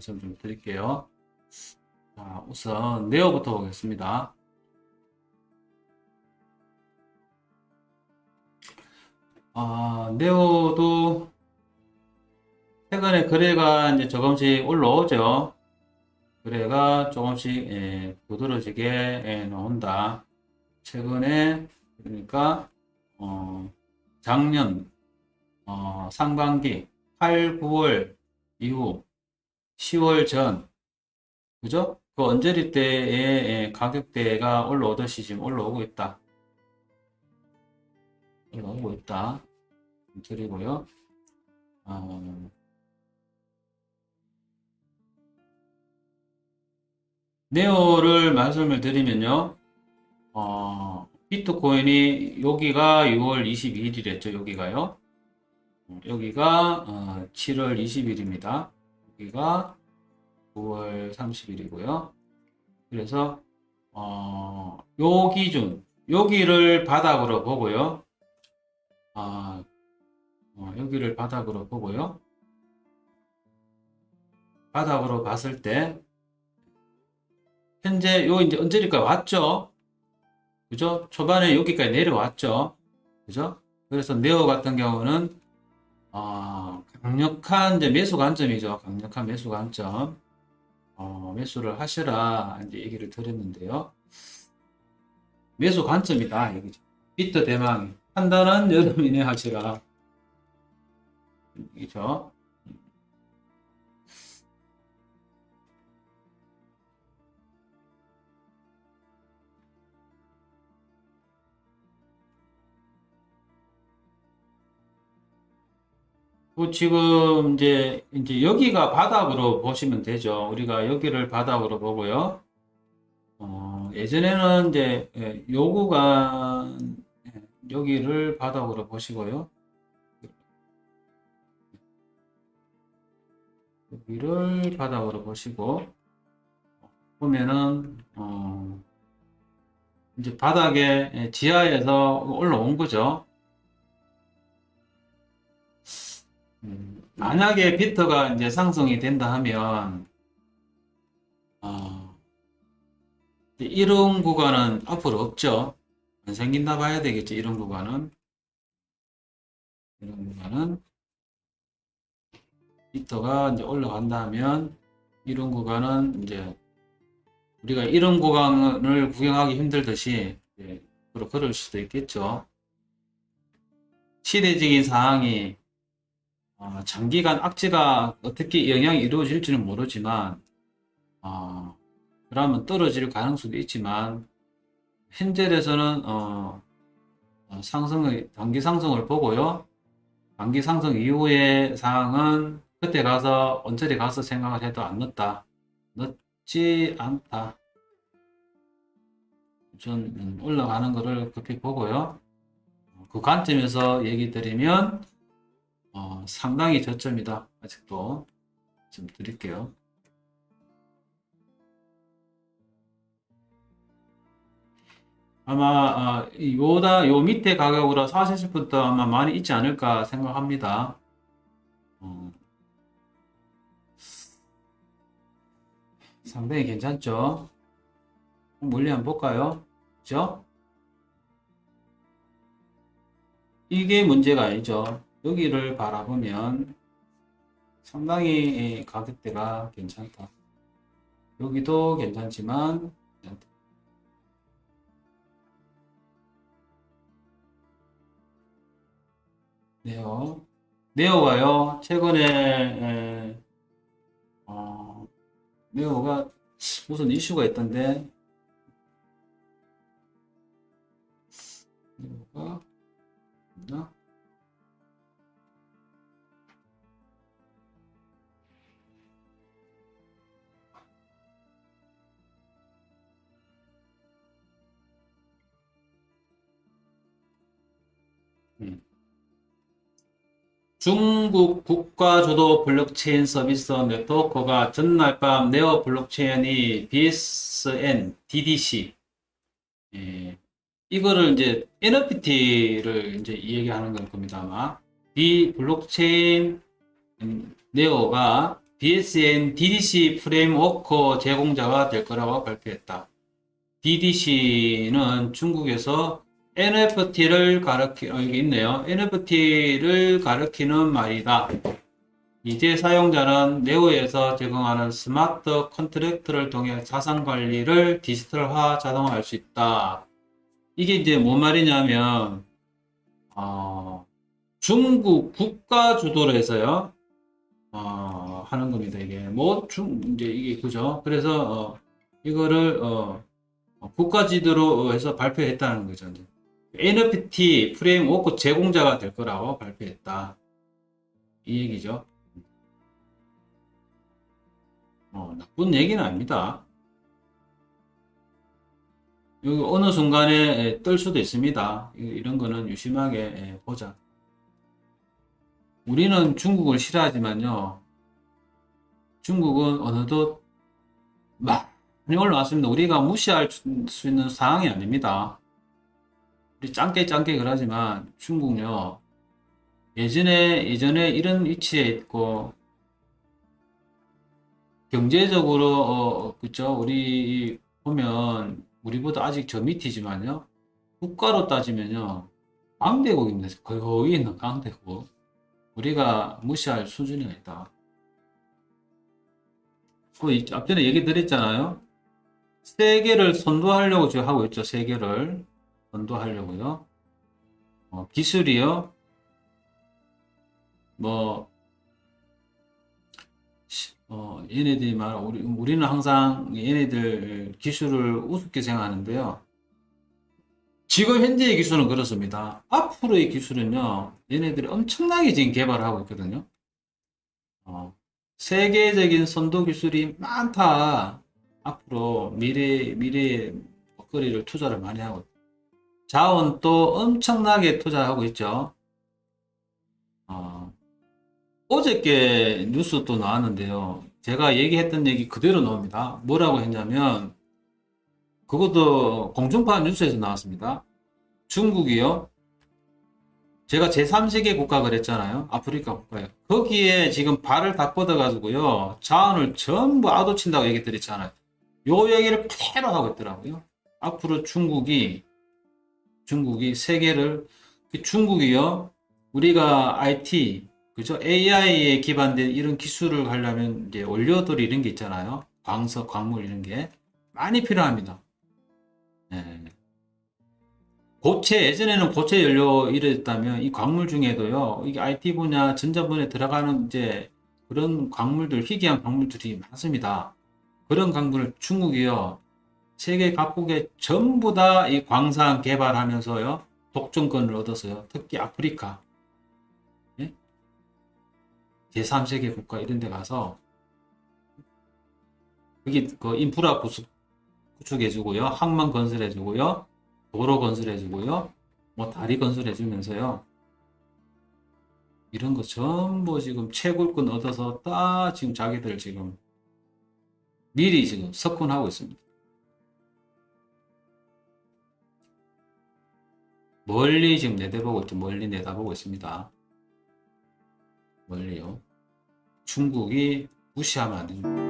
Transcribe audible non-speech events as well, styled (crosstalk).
말씀 좀 드릴게요. 자, 우선 네오부터 보겠습니다. 아, 네오도 최근에 거래가 이제 조금씩 올라오죠. 거래가 조금씩 예, 두드러지게 예, 나온다. 최근에 그러니까 어, 작년 어, 상반기 8, 9월 이후 10월 전 그죠? 그 언저리 때의 예, 가격대가 올라오듯이 지금 올라오고 있다. 올라오고 있다. 드리고요. 어, 네오를 말씀을 드리면요. 어, 비트코인이 여기가 6월 22일이랬죠. 여기가요. 어, 여기가 어, 7월 20일입니다. 여기가 9월 30일이고요. 그래서 어, 요 기준 여기를 바닥으로 보고요. 아, 어, 여기를 바닥으로 보고요. 바닥으로 봤을 때 현재 요 이제 언제니까 왔죠. 그죠? 초반에 여기까지 내려왔죠. 그죠? 그래서 네오 같은 경우는 어, 강력한 이제 매수 관점이죠. 강력한 매수 관점. 어, 매수를 하시라 이제 얘기를 드렸는데요. 매수 관점이다 얘기죠. 비트 대망 판단은 (laughs) 여러분이 하시라. 이죠. 지금 이제 이제 여기가 바닥으로 보시면 되죠. 우리가 여기를 바닥으로 보고요. 어, 예전에는 이제 예, 요 구간 예, 여기를 바닥으로 보시고요. 여기를 바닥으로 보시고 보면은 어, 이제 바닥에 예, 지하에서 올라온 거죠. 만약에 비트가 이제 상승이 된다 하면, 어, 이런 구간은 앞으로 없죠. 안 생긴다 봐야 되겠죠. 이런 구간은. 이런 구간은. 비트가 이제 올라간다 하면, 이런 구간은 이제, 우리가 이런 구간을 구경하기 힘들듯이, 앞으로 걸을 수도 있겠죠. 시대적인 상황이 어, 장기간 악재가 어떻게 영향이 이루어질지는 모르지만, 어, 그러면 떨어질 가능성도 있지만, 현재에서는, 어, 어, 상승의, 단기 상승을 보고요. 단기 상승 이후의 상황은 그때 가서, 언저리 가서 생각을 해도 안 늦다. 늦지 않다. 전 음, 올라가는 거를 그렇게 보고요. 그 관점에서 얘기 드리면, 어, 상당히 저점이다. 아직도 좀 드릴게요. 아마 어, 이 요다 요 밑에 가격으로 사실 분도 아마 많이 있지 않을까 생각합니다. 어, 상당히 괜찮죠? 물리 한번 볼까요? 그죠? 이게 문제가 아니죠. 여기를 바라보면 상당히 가격대가 괜찮다. 여기도 괜찮지만. 네오. 네오가요, 최근에, 에, 어, 네오가 무슨 이슈가 있던데, 네오가, 있나? 중국 국가주도 블록체인 서비스 네트워크가 전날 밤 네오 블록체인이 BSN, DDC, 예, 이거를 이제 NFT를 이제 얘기하는 걸 겁니다, 아마. 이 블록체인 음, 네오가 BSN DDC 프레임워커 제공자가 될 거라고 발표했다. DDC는 중국에서 NFT를 가르키, 어, 여기 있네요. NFT를 가르키는 말이다. 이제 사용자는 네오에서 제공하는 스마트 컨트랙트를 통해 자산 관리를 디지털화 자동화할 수 있다. 이게 이제 뭔 말이냐면, 어, 중국 국가 주도로 해서요, 어, 하는 겁니다. 이게 뭐 중, 이제 이게 그죠? 그래서 어, 이거를 어, 어, 국가 지도로 해서 발표했다는 거죠. 이제. NFT 프레임워크 제공자가 될 거라고 발표했다. 이 얘기죠. 어, 나쁜 얘기는 아닙니다. 여기 어느 순간에 에, 뜰 수도 있습니다. 이- 이런 거는 유심하게 에, 보자. 우리는 중국을 싫어하지만요. 중국은 어느덧 많이 올라왔습니다. 우리가 무시할 수 있는 상황이 아닙니다. 우리 짱깨 짱깨 그러지만 중국요. 예전에 예전에 이런 위치에 있고 경제적으로 어, 그죠? 우리 보면 우리보다 아직 저 밑이지만요. 국가로 따지면요. 강대국입니다. 거의 있는 강대국. 우리가 무시할 수준이 아니다. 그 이- 앞전에 얘기 드렸잖아요. 세계를 선도하려고 지금 하고 있죠. 세계를 선도하려고요. 어, 기술이요. 뭐 시- 어, 얘네들이 말 우리 우리는 항상 얘네들 기술을 우습게 생각하는데요. 지금 현재의 기술은 그렇습니다. 앞으로의 기술은요, 얘네들이 엄청나게 지금 개발을 하고 있거든요. 어, 세계적인 선도 기술이 많다. 앞으로 미래, 미래의 먹거리를 투자를 많이 하고, 자원도 엄청나게 투자하고 있죠. 어, 어저께 뉴스 또 나왔는데요. 제가 얘기했던 얘기 그대로 나옵니다. 뭐라고 했냐면, 그것도 공중파 뉴스에서 나왔습니다. 중국이요. 제가 제3세계 국가 그랬잖아요. 아프리카 국가요. 거기에 지금 발을 다 뻗어가지고요. 자원을 전부 아도친다고 얘기 드렸잖아요. 요 얘기를 그대로 하고 있더라고요. 앞으로 중국이, 중국이 세계를, 중국이요. 우리가 IT, 그죠? AI에 기반된 이런 기술을 하려면 이제 원료들 이런 게 있잖아요. 광석, 광물 이런 게 많이 필요합니다. 네. 고체, 예전에는 고체 연료 이랬다면 이 광물 중에도요, 이게 IT 분야, 전자 분야에 들어가는 이제 그런 광물들, 희귀한 광물들이 많습니다. 그런 광물을 중국이요, 세계 각국에 전부 다 이 광산 개발하면서요, 독점권을 얻었어요. 특히 아프리카, 예? 제3세계 국가 이런 데 가서, 여기 그 인프라 구축, 구축해주고요, 항만 건설해주고요, 도로 건설해주고요, 뭐 다리 건설해주면서요. 이런 거 전부 지금 채굴권 얻어서 딱 지금 자기들 지금 미리 지금 석권하고 있습니다. 멀리 지금 내다보고 있죠. 멀리 내다보고 있습니다. 멀리요. 중국이 무시하면 안 됩니다.